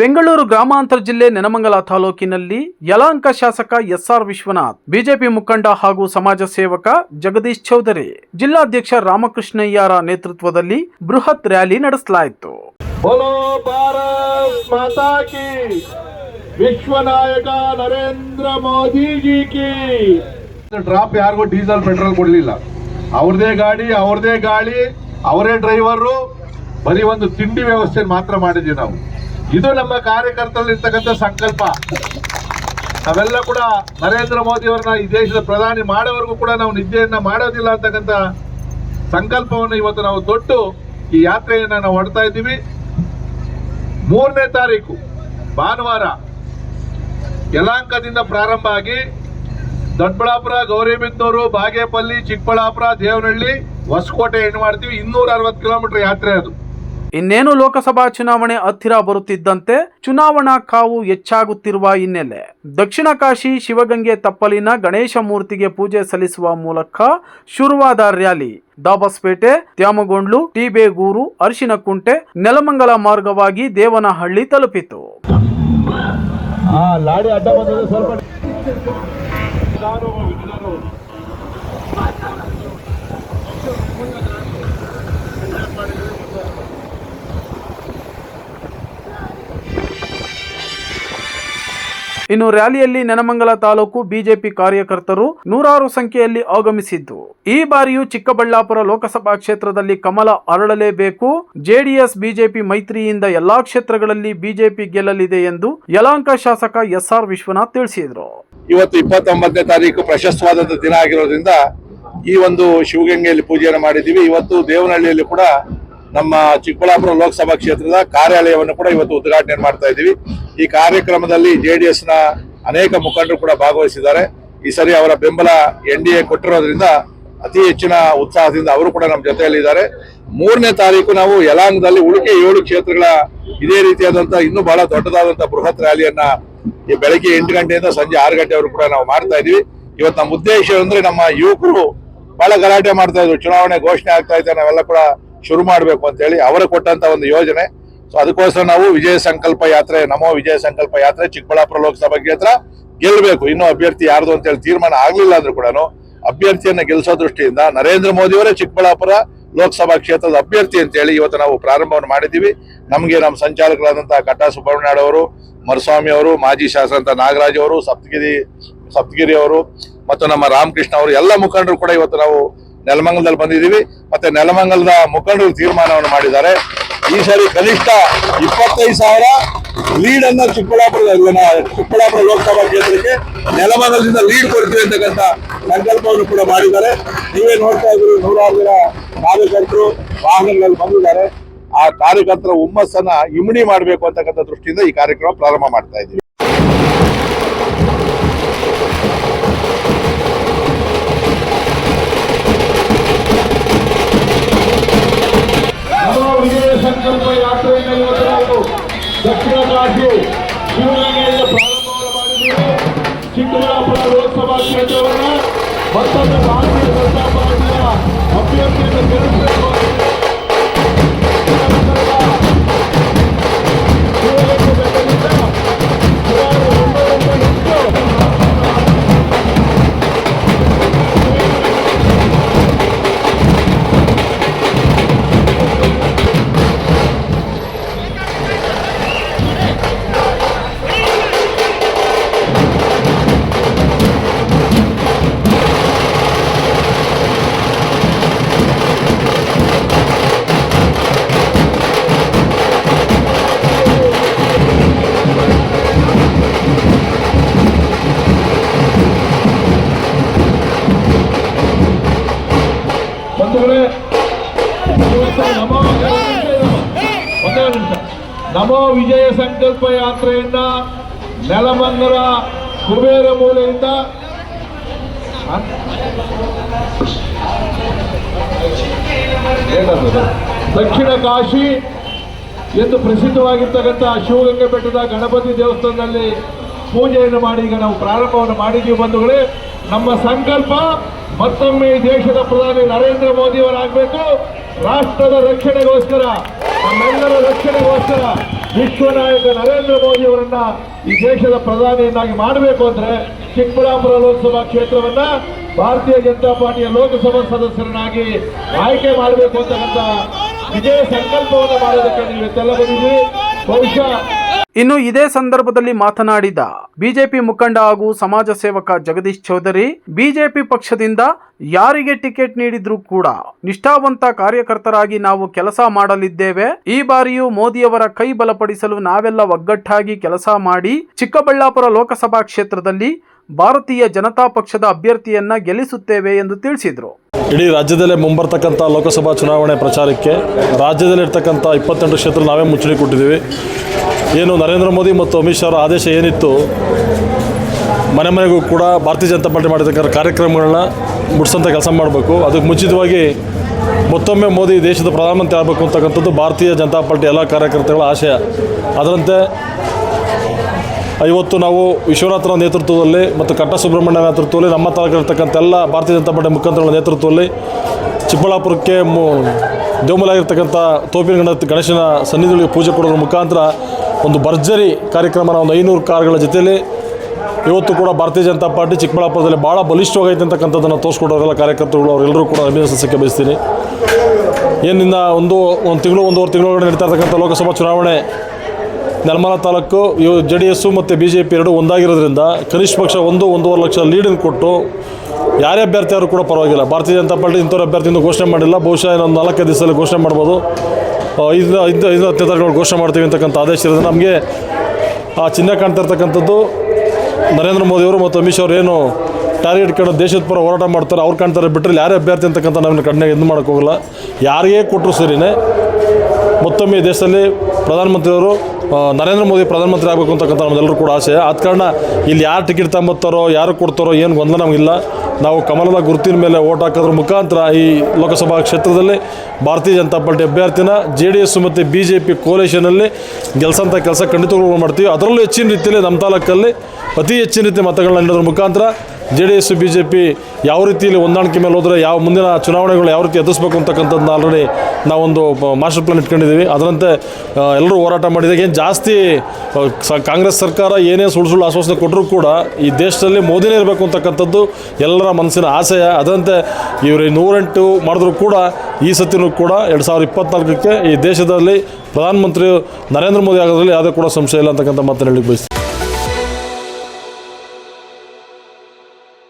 ಬೆಂಗಳೂರು ಗ್ರಾಮಾಂತರ ಜಿಲ್ಲೆ ನೆನಮಂಗಲ ತಾಲೂಕಿನಲ್ಲಿ ಯಲಾಂಕ ಶಾಸಕ ಎಸ್ಆರ್ ವಿಶ್ವನಾಥ್ ಬಿಜೆಪಿ ಮುಖಂಡ ಹಾಗೂ ಸಮಾಜ ಸೇವಕ ಜಗದೀಶ್ ಚೌಧರಿ ಜಿಲ್ಲಾಧ್ಯಕ್ಷ ರಾಮಕೃಷ್ಣಯ್ಯರ ನೇತೃತ್ವದಲ್ಲಿ ಬೃಹತ್ ರ್ಯಾಲಿ ನಡೆಸಲಾಯಿತು. ವಿಶ್ವನಾಯಕ ನರೇಂದ್ರ ಮೋದಿಜಿ ಡ್ರಾಪ್ ಯಾರಿಗೂ ಡೀಸೆಲ್ ಪೆಟ್ರೋಲ್ ಕೊಡಲಿಲ್ಲ. ಅವ್ರದೇ ಗಾಡಿ ಅವ್ರದೇ ಗಾಳಿ ಅವರೇ ಡ್ರೈವರು ಬರೀ ಒಂದು ತಿಂಡಿ ವ್ಯವಸ್ಥೆ ಮಾತ್ರ ಮಾಡಿದ್ವಿ ನಾವು. ಇದು ನಮ್ಮ ಕಾರ್ಯಕರ್ತರಲ್ಲಿ ಇರ್ತಕ್ಕಂಥ ಸಂಕಲ್ಪ. ನಾವೆಲ್ಲ ಕೂಡ ನರೇಂದ್ರ ಮೋದಿ ಅವ್ರನ್ನ ಈ ದೇಶದ ಪ್ರಧಾನಿ ಮಾಡೋವರೆಗೂ ಕೂಡ ನಾವು ನಿದ್ದೆಯನ್ನ ಮಾಡೋದಿಲ್ಲ ಅಂತಕ್ಕಂಥ ಸಂಕಲ್ಪವನ್ನು ಇವತ್ತು ನಾವು ತೊಟ್ಟು ಈ ಯಾತ್ರೆಯನ್ನ ನಾವು ಹೊಡ್ತಾ ಇದ್ದೀವಿ. ಮೂರನೇ ತಾರೀಕು ಭಾನುವಾರ ಯಲಾಂಕದಿಂದ ಪ್ರಾರಂಭ ಆಗಿ ದೊಡ್ಡಬಳ್ಳಾಪುರ, ಗೌರಿಬಿದ್ನೂರು, ಬಾಗೇಪಲ್ಲಿ, ಚಿಕ್ಕಬಳ್ಳಾಪುರ, ದೇವನಹಳ್ಳಿ, ಹೊಸಕೋಟೆ ಏನು ಮಾಡ್ತೀವಿ? ಇನ್ನೂರ ಅರವತ್ತು ಕಿಲೋಮೀಟರ್ ಯಾತ್ರೆ ಅದು. ಇನ್ನೇನು ಲೋಕಸಭಾ ಚುನಾವಣೆ ಹತ್ತಿರ ಬರುತ್ತಿದ್ದಂತೆ ಚುನಾವಣಾ ಕಾವು ಹೆಚ್ಚಾಗುತ್ತಿರುವ ಹಿನ್ನೆಲೆ. ದಕ್ಷಿಣ ಕಾಶಿ ಶಿವಗಂಗೆ ತಪ್ಪಲಿನ ಗಣೇಶ ಮೂರ್ತಿಗೆ ಪೂಜೆ ಸಲ್ಲಿಸುವ ಮೂಲಕ ಶುರುವಾದ ರ್ಯಾಲಿ. ದಾಬಸ್ಪೇಟೆ, ತ್ಯಾಮಗೊಂಡ್ಲು, ಟಿಬೇಗೂರು, ಅರಿಶಿನಕುಂಟೆ, ನೆಲಮಂಗಲ ಮಾರ್ಗವಾಗಿ ದೇವನಹಳ್ಳಿ ತಲುಪಿತು. ಲಾಡಿ ಅಡ್ಡ ಇನ್ನು ರ್ಯಾಲಿಯಲ್ಲಿ ನೆನಮಂಗಲ ತಾಲೂಕು ಬಿಜೆಪಿ ಕಾರ್ಯಕರ್ತರು ನೂರಾರು ಸಂಖ್ಯೆಯಲ್ಲಿ ಆಗಮಿಸಿದ್ದು. ಈ ಬಾರಿಯೂ ಚಿಕ್ಕಬಳ್ಳಾಪುರ ಲೋಕಸಭಾ ಕ್ಷೇತ್ರದಲ್ಲಿ ಕಮಲ ಅರಳಲೇಬೇಕು. ಜೆಡಿಎಸ್, ಬಿಜೆಪಿ ಮೈತ್ರಿಯಿಂದ ಎಲ್ಲಾ ಕ್ಷೇತ್ರಗಳಲ್ಲಿ ಬಿಜೆಪಿ ಗೆಲ್ಲಲಿದೆ ಎಂದು ಯಲಾಂಕ ಶಾಸಕ ಎಸ್ ಆರ್ ವಿಶ್ವನಾಥ್ ತಿಳಿಸಿದರು. ಇವತ್ತು ಇಪ್ಪತ್ತೊಂಬತ್ತನೇ ತಾರೀಕು ಪ್ರಶಸ್ತವಾದ ದಿನ ಆಗಿರೋದ್ರಿಂದ ಈ ಒಂದು ಶಿವಗಂಗೆಯಲ್ಲಿ ಪೂಜೆಯನ್ನು ಮಾಡಿದ್ದೀವಿ. ಇವತ್ತು ದೇವನಹಳ್ಳಿಯಲ್ಲಿ ಕೂಡ ನಮ್ಮ ಚಿಕ್ಕಬಳ್ಳಾಪುರ ಲೋಕಸಭಾ ಕ್ಷೇತ್ರದ ಕಾರ್ಯಾಲಯವನ್ನು ಕೂಡ ಇವತ್ತು ಉದ್ಘಾಟನೆ ಮಾಡ್ತಾ ಇದ್ದೀವಿ. ಈ ಕಾರ್ಯಕ್ರಮದಲ್ಲಿ ಜೆಡಿಎಸ್ನ ಅನೇಕ ಮುಖಂಡರು ಕೂಡ ಭಾಗವಹಿಸಿದ್ದಾರೆ. ಈ ಸರಿ ಅವರ ಬೆಂಬಲ ಎನ್ ಡಿ ಎ ಕೊಟ್ಟಿರೋದ್ರಿಂದ ಅತಿ ಹೆಚ್ಚಿನ ಉತ್ಸಾಹದಿಂದ ಅವರು ಕೂಡ ನಮ್ಮ ಜೊತೆಯಲ್ಲಿದ್ದಾರೆ. ಮೂರನೇ ತಾರೀಕು ನಾವು ಯಲಾಂಗದಲ್ಲಿ ಉಳಿಕೆ ಏಳು ಕ್ಷೇತ್ರಗಳ ಇದೇ ರೀತಿಯಾದಂತಹ ಇನ್ನೂ ಬಹಳ ದೊಡ್ಡದಾದಂತಹ ಬೃಹತ್ ರ್ಯಾಲಿಯನ್ನ ಈ ಬೆಳಗ್ಗೆ ಎಂಟು ಗಂಟೆಯಿಂದ ಸಂಜೆ ಆರು ಗಂಟೆವರೆಗೂ ಕೂಡ ನಾವು ಮಾಡ್ತಾ ಇದೀವಿ ಇವತ್ತು ನಮ್ಮ ಉದ್ದೇಶ ಅಂದ್ರೆ ನಮ್ಮ ಯುವಕರು ಬಹಳ ಗಲಾಟೆ ಮಾಡ್ತಾ ಇದ್ರು. ಚುನಾವಣೆ ಘೋಷಣೆ ಆಗ್ತಾ ಇದೆ, ನಾವೆಲ್ಲ ಕೂಡ ಶುರು ಮಾಡಬೇಕು ಅಂತ ಹೇಳಿ ಅವರು ಕೊಟ್ಟಂತ ಒಂದು ಯೋಜನೆ. ಸೊ ಅದಕ್ಕೋಸ್ಕರ ನಾವು ವಿಜಯ ಸಂಕಲ್ಪ ಯಾತ್ರೆ, ನಮೋ ವಿಜಯ ಸಂಕಲ್ಪ ಯಾತ್ರೆ ಚಿಕ್ಕಬಳ್ಳಾಪುರ ಲೋಕಸಭಾ ಕ್ಷೇತ್ರ ಗೆಲ್ಲಬೇಕು. ಇನ್ನೂ ಅಭ್ಯರ್ಥಿ ಯಾರ್ದು ಅಂತ ಹೇಳಿ ತೀರ್ಮಾನ ಆಗ್ಲಿಲ್ಲ ಅಂದ್ರೂ ಕೂಡ ಅಭ್ಯರ್ಥಿಯನ್ನ ಗೆಲ್ಲಿಸೋ ದೃಷ್ಟಿಯಿಂದ ನರೇಂದ್ರ ಮೋದಿ ಅವರೇ ಚಿಕ್ಕಬಳ್ಳಾಪುರ ಲೋಕಸಭಾ ಕ್ಷೇತ್ರದ ಅಭ್ಯರ್ಥಿ ಅಂತ ಹೇಳಿ ಇವತ್ತು ನಾವು ಪ್ರಾರಂಭವನ್ನು ಮಾಡಿದ್ದೀವಿ. ನಮಗೆ ನಮ್ಮ ಸಂಚಾಲಕರಾದಂತಹ ಕಟ್ಟಾ ಸುಬ್ರಹ್ಮಣ್ಯ ಅವರು, ಮರುಸ್ವಾಮಿ ಅವರು, ಮಾಜಿ ಶಾಸಕ ನಾಗರಾಜ್ ಅವರು, ಸಪ್ತಗಿರಿ ಸಪ್ತಗಿರಿ ಅವರು ಮತ್ತು ನಮ್ಮ ರಾಮಕೃಷ್ಣ ಅವರು ಎಲ್ಲ ಮುಖಂಡರು ಕೂಡ ಇವತ್ತು ನಾವು ನೆಲಮಂಗಲದಲ್ಲಿ ಬಂದಿದ್ದೀವಿ. ಮತ್ತೆ ನೆಲಮಂಗಲದ ಮುಖಂಡರು ತೀರ್ಮಾನವನ್ನು ಮಾಡಿದ್ದಾರೆ. ಈ ಸಾರಿ ಕನಿಷ್ಠ ಇಪ್ಪತ್ತೈದು ಸಾವಿರ ಲೀಡ್ ಅನ್ನ ಚಿಕ್ಕಬಳ್ಳಾಪುರ ಚಿಕ್ಕಬಳ್ಳಾಪುರ ಲೋಕಸಭಾ ಕ್ಷೇತ್ರಕ್ಕೆ ನೆಲಮಂಗಲದಿಂದ ಲೀಡ್ ಕೊಡ್ತೀವಿ ಅಂತಕ್ಕಂಥ ಸಂಕಲ್ಪವನ್ನು ಕೂಡ ಮಾಡಿದ್ದಾರೆ. ನೀವೇ ನೋಡ್ತಾ ಇದ್ರು ನೂರಾರು ಜನ ಕಾರ್ಯಕರ್ತರು ವಾಹನಗಳಲ್ಲಿ ಬಂದಿದ್ದಾರೆ. ಆ ಕಾರ್ಯಕರ್ತರ ಹುಮ್ಮಸ್ಸನ್ನ ಇಮ್ಮಡಿ ಮಾಡಬೇಕು ಅಂತಕ್ಕಂಥ ದೃಷ್ಟಿಯಿಂದ ಈ ಕಾರ್ಯಕ್ರಮ ಪ್ರಾರಂಭ ಮಾಡ್ತಾ ಇದ್ದೀವಿ. ಕಾಶಿ ಶಿವಗಂಗೆಯಿಂದ ಪ್ರಾರಂಭವನ್ನು ಮಾಡಿದ್ದೀವಿ ಚಿಕ್ಕಬಳ್ಳಾಪುರ ಲೋಕಸಭಾ ಕ್ಷೇತ್ರವನ್ನ ಮತ್ತೊಂದು ಭಾರತೀಯ ಜನತಾ ಪಾರ್ಟಿಯ ಅಭ್ಯರ್ಥಿಯನ್ನು ಗೆಲ್ಲಿಸಬೇಕು ನಮೋ ವಿಜಯ ಸಂಕಲ್ಪ ಯಾತ್ರೆಯನ್ನ ನೆಲಮಂಗಲ ಕುಬೇರ ಮೂಲೆಯಿಂದ ದಕ್ಷಿಣ ಕಾಶಿ ಎಂದು ಪ್ರಸಿದ್ಧವಾಗಿರ್ತಕ್ಕಂಥ ಶಿವಗಂಗೆ ಬೆಟ್ಟದ ಗಣಪತಿ ದೇವಸ್ಥಾನದಲ್ಲಿ ಪೂಜೆಯನ್ನು ಮಾಡಿ, ಈಗ ನಾವು ಪ್ರಾರಂಭವನ್ನು ಮಾಡಿದ್ದೀವಿ ಬಂಧುಗಳೇ. ನಮ್ಮ ಸಂಕಲ್ಪ ಮತ್ತೊಮ್ಮೆ ದೇಶದ ಪ್ರಧಾನಿ ನರೇಂದ್ರ ಮೋದಿಯವರಾಗಬೇಕು. ರಾಷ್ಟ್ರದ ರಕ್ಷಣೆಗೋಸ್ಕರ, ನಮ್ಮೆಲ್ಲರ ರಕ್ಷಣೆಗೋಸ್ಕರ ವಿಶ್ವನಾಯಕ ನರೇಂದ್ರ ಮೋದಿ ಅವರನ್ನ ಈ ದೇಶದ ಪ್ರಧಾನಿಯನ್ನಾಗಿ ಮಾಡಬೇಕು ಅಂದ್ರೆ ಚಿಕ್ಕಬಳ್ಳಾಪುರ ಲೋಕಸಭಾ ಕ್ಷೇತ್ರವನ್ನ ಭಾರತೀಯ ಜನತಾ ಪಾರ್ಟಿಯ ಲೋಕಸಭಾ ಸದಸ್ಯರನ್ನಾಗಿ ಆಯ್ಕೆ ಮಾಡಬೇಕು ಅಂತಕ್ಕಂಥ ವಿಜಯ ಸಂಕಲ್ಪವನ್ನು ಮಾಡೋದಕ್ಕೆ ನೀವು ಬಂದಿದ್ದೀರಿ. ಬಹುಶಃ ಇನ್ನು ಇದೇ ಸಂದರ್ಭದಲ್ಲಿ ಮಾತನಾಡಿದ ಬಿಜೆಪಿ ಮುಖಂಡ ಹಾಗೂ ಸಮಾಜ ಸೇವಕ ಜಗದೀಶ್ ಚೌಧರಿ, ಬಿಜೆಪಿ ಪಕ್ಷದಿಂದ ಯಾರಿಗೆ ಟಿಕೆಟ್ ನೀಡಿದ್ರೂ ಕೂಡ ನಿಷ್ಠಾವಂತ ಕಾರ್ಯಕರ್ತರಾಗಿ ನಾವು ಕೆಲಸ ಮಾಡಲಿದ್ದೇವೆ. ಈ ಬಾರಿಯೂ ಮೋದಿಯವರ ಕೈ ಬಲಪಡಿಸಲು ನಾವೆಲ್ಲ ಒಗ್ಗಟ್ಟಾಗಿ ಕೆಲಸ ಮಾಡಿ ಚಿಕ್ಕಬಳ್ಳಾಪುರ ಲೋಕಸಭಾ ಕ್ಷೇತ್ರದಲ್ಲಿ ಭಾರತೀಯ ಜನತಾ ಪಕ್ಷದ ಅಭ್ಯರ್ಥಿಯನ್ನ ಗೆಲ್ಲಿಸುತ್ತೇವೆ ಎಂದು ತಿಳಿಸಿದರು. ಇಡೀ ರಾಜ್ಯದಲ್ಲೇ ಮುಂಬರ್ತಕ್ಕಂಥ ಲೋಕಸಭಾ ಚುನಾವಣೆ ಪ್ರಚಾರಕ್ಕೆ ರಾಜ್ಯದಲ್ಲಿರ್ತಕ್ಕಂಥ ಇಪ್ಪತ್ತೆಂಟು ಕ್ಷೇತ್ರ ನಾವೇ ಮುಚ್ಚಳಿ ಕೊಟ್ಟಿದ್ದೀವಿ. ಏನು ನರೇಂದ್ರ ಮೋದಿ ಮತ್ತು ಅಮಿತ್ ಶಾ ಅವರ ಆದೇಶ ಏನಿತ್ತು, ಮನೆ ಮನೆಗೂ ಕೂಡ ಭಾರತೀಯ ಜನತಾ ಪಾರ್ಟಿ ಮಾಡಿರ್ತಕ್ಕಂಥ ಕಾರ್ಯಕ್ರಮಗಳನ್ನ ಮುಟ್ಸೋಂಥ ಕೆಲಸ ಮಾಡಬೇಕು. ಅದಕ್ಕೆ ಮುಂಚಿತವಾಗಿ ಮತ್ತೊಮ್ಮೆ ಮೋದಿ ದೇಶದ ಪ್ರಧಾನಮಂತ್ರಿ ಆಗಬೇಕು ಅಂತಕ್ಕಂಥದ್ದು ಭಾರತೀಯ ಜನತಾ ಪಾರ್ಟಿ ಎಲ್ಲ ಕಾರ್ಯಕರ್ತಗಳ ಆಶಯ. ಅದರಂತೆ ಇವತ್ತು ನಾವು ವಿಶ್ವನಾಥನ ನೇತೃತ್ವದಲ್ಲಿ ಮತ್ತು ಕಟ್ಟ ಸುಬ್ರಹ್ಮಣ್ಯ ನೇತೃತ್ವದಲ್ಲಿ ನಮ್ಮ ತಾಲೂಕಿರ್ತಕ್ಕಂಥ ಎಲ್ಲ ಭಾರತೀಯ ಜನತಾ ಪಾರ್ಟಿ ಮುಖಂಡರುಗಳ ನೇತೃತ್ವದಲ್ಲಿ ಚಿಕ್ಕಬಳ್ಳಾಪುರಕ್ಕೆ ಮು ದೇವಮಲಾಗಿರ್ತಕ್ಕಂಥ ತೋಪಿನ ಗಣ ಗಣೇಶನ ಸನ್ನಿಧಿಗಳಿಗೆ ಪೂಜೆ ಕೊಡೋದ್ರ ಮುಖಾಂತರ ಒಂದು ಭರ್ಜರಿ ಕಾರ್ಯಕ್ರಮನ ಒಂದು ಐನೂರು ಕಾರ್ಗಳ ಜೊತೆಯಲ್ಲಿ ಇವತ್ತು ಕೂಡ ಭಾರತೀಯ ಜನತಾ ಪಾರ್ಟಿ ಚಿಕ್ಕಬಳ್ಳಾಪುರದಲ್ಲಿ ಭಾಳ ಬಲಿಷ್ಠವಾಗೈತೆ ಅಂತಕ್ಕಂಥದ್ದನ್ನು ತೋರಿಸ್ಕೊಡೋರೆಲ್ಲ ಕಾರ್ಯಕರ್ತರುಗಳು, ಅವರೆಲ್ಲರೂ ಕೂಡ ಅಭಿನಂದಿಸಕ್ಕೆ ಬಯಸ್ತೀನಿ ಏನಿಂದ ಒಂದು ಒಂದು ತಿಂಗಳು, ಒಂದೂವರೆ ತಿಂಗಳೊಳಗಡೆ ನಡೀತಾ ಇರ್ತಕ್ಕಂಥ ಲೋಕಸಭಾ ಚುನಾವಣೆ ನೆಲಮಲ ತಾಲೂಕು, ಇವು ಜೆ ಡಿ ಎಸ್ಸು ಮತ್ತು ಬಿ ಜೆ ಪಿ ಎರಡು ಒಂದಾಗಿರೋದ್ರಿಂದ ಕನಿಷ್ಠ ಪಕ್ಷ ಒಂದು, ಒಂದೂವರೆ ಲಕ್ಷ ಲೀಡನ್ನು ಕೊಟ್ಟು ಯಾರೇ ಅಭ್ಯರ್ಥಿ ಕೂಡ ಪರವಾಗಿಲ್ಲ. ಭಾರತೀಯ ಜನತಾ ಪಾರ್ಟಿ ಇಂಥವ್ರ ಅಭ್ಯರ್ಥಿಯಿಂದ ಘೋಷಣೆ ಮಾಡಿಲ್ಲ, ಬಹುಶಃ ಇನ್ನೊಂದು ನಾಲ್ಕೈದು ದಿವಸದಲ್ಲಿ ಘೋಷಣೆ ಮಾಡ್ಬೋದು. ಐದು ಐದು ಐದು ಹತ್ತನೇ ಘೋಷಣೆ ಮಾಡ್ತೀವಿ ಅಂತಕ್ಕಂಥ ಆದೇಶ ಇರೋದು. ನಮಗೆ ಆ ಚಿಹ್ನೆ ಕಾಣ್ತಾ ಇರ್ತಕ್ಕಂಥದ್ದು ನರೇಂದ್ರ ಮೋದಿಯವರು ಮತ್ತು ಅಮಿತ್ ಅವರು ಏನು ಟಾರ್ಗೆಟ್ ಕಡೆ ದೇಶದ ಪರ ಹೋರಾಟ ಮಾಡ್ತಾರೆ, ಅವ್ರು ಕಾಣ್ತಾರೆ ಬಿಟ್ಟರೆ ಯಾರೇ ಅಭ್ಯರ್ಥಿ ಅಂತಕ್ಕಂಥ ನಾವು ಕಣ್ಣಿಗೆ ಇದು ಮಾಡೋಕ್ಕೋಗಲ್ಲ ಯಾರಿಗೇ ಕೊಟ್ಟರು ಸರಿನೇ. ಮತ್ತೊಮ್ಮೆ ದೇಶದಲ್ಲಿ ಪ್ರಧಾನಮಂತ್ರಿಯವರು ನರೇಂದ್ರ ಮೋದಿ ಪ್ರಧಾನಮಂತ್ರಿ ಆಗಬೇಕು ಅಂತಕ್ಕಂಥ ನಮ್ಮೆಲ್ಲರೂ ಕೂಡ ಆಸೆ. ಆದ ಕಾರಣ ಇಲ್ಲಿ ಯಾರು ಟಿಕೆಟ್ ತಗೊಂಬತ್ತಾರೋ, ಯಾರು ಕೊಡ್ತಾರೋ, ಏನು ಗೊಂದಲ ನಮಗಿಲ್ಲ. ನಾವು ಕಮಲದ ಗುರುತಿನ ಮೇಲೆ ಓಟ್ ಹಾಕೋದ್ರ ಮುಖಾಂತರ ಈ ಲೋಕಸಭಾ ಕ್ಷೇತ್ರದಲ್ಲಿ ಭಾರತೀಯ ಜನತಾ ಪಾರ್ಟಿ ಅಭ್ಯರ್ಥಿನ ಜೆ ಡಿ ಎಸ್ ಮತ್ತು ಬಿ ಜೆ ಪಿ ಕೋಲೇಷನಲ್ಲಿ ಗೆಲ್ಸಂಥ ಕೆಲಸ ಖಂಡಿತಗಳು ಮಾಡ್ತೀವಿ. ಅದರಲ್ಲೂ ಹೆಚ್ಚಿನ ರೀತಿಯಲ್ಲಿ ನಮ್ಮ ತಾಲೂಕಲ್ಲಿ ಅತಿ ಹೆಚ್ಚಿನ ರೀತಿ ಮತಗಳನ್ನ ನೀಡೋದ್ರ ಮುಖಾಂತರ J D S B J P ಯಾವ ರೀತಿಯಲ್ಲಿ ಹೊಂದಾಣಿಕೆ ಮೇಲೆ ಹೋದರೆ ಯಾವ ಮುಂದಿನ ಚುನಾವಣೆಗಳು ಯಾವ ರೀತಿ ಎದುರಿಸಬೇಕು ಅಂತಕ್ಕಂಥದ್ದನ್ನ ಆಲ್ರೆಡಿ ನಾವೊಂದು ಮಾಸ್ಟರ್ ಪ್ಲಾನ್ ಇಟ್ಕೊಂಡಿದ್ದೀವಿ. ಅದರಂತೆ ಎಲ್ಲರೂ ಹೋರಾಟ ಮಾಡಿದಾಗ ಏನು ಜಾಸ್ತಿ ಕಾಂಗ್ರೆಸ್ ಸರ್ಕಾರ ಏನೇ ಸುಳ್ಳು ಸುಳ್ಳು ಆಶ್ವಾಸನೆ ಕೊಟ್ಟರೂ ಕೂಡ ಈ ದೇಶದಲ್ಲಿ ಮೋದಿನೇ ಇರಬೇಕು ಅಂತಕ್ಕಂಥದ್ದು ಎಲ್ಲರ ಮನಸ್ಸಿನ ಆಸೆಯ. ಅದರಂತೆ, ಇವರು ನೂರೆಂಟು ಮಾಡಿದ್ರು ಕೂಡ ಈ ಸತಿನೂ ಕೂಡ ಎರಡು ಸಾವಿರದ ಇಪ್ಪತ್ನಾಲ್ಕಕ್ಕೆ ಈ ದೇಶದಲ್ಲಿ ಪ್ರಧಾನಮಂತ್ರಿ ನರೇಂದ್ರ ಮೋದಿ ಆಗೋದ್ರಲ್ಲಿ ಯಾವುದೇ ಕೂಡ ಸಂಶಯ ಇಲ್ಲ ಅಂತಕ್ಕಂಥ ಮಾತನ್ನು ಹೇಳಿ ಬಯಸ್ತೀನಿ.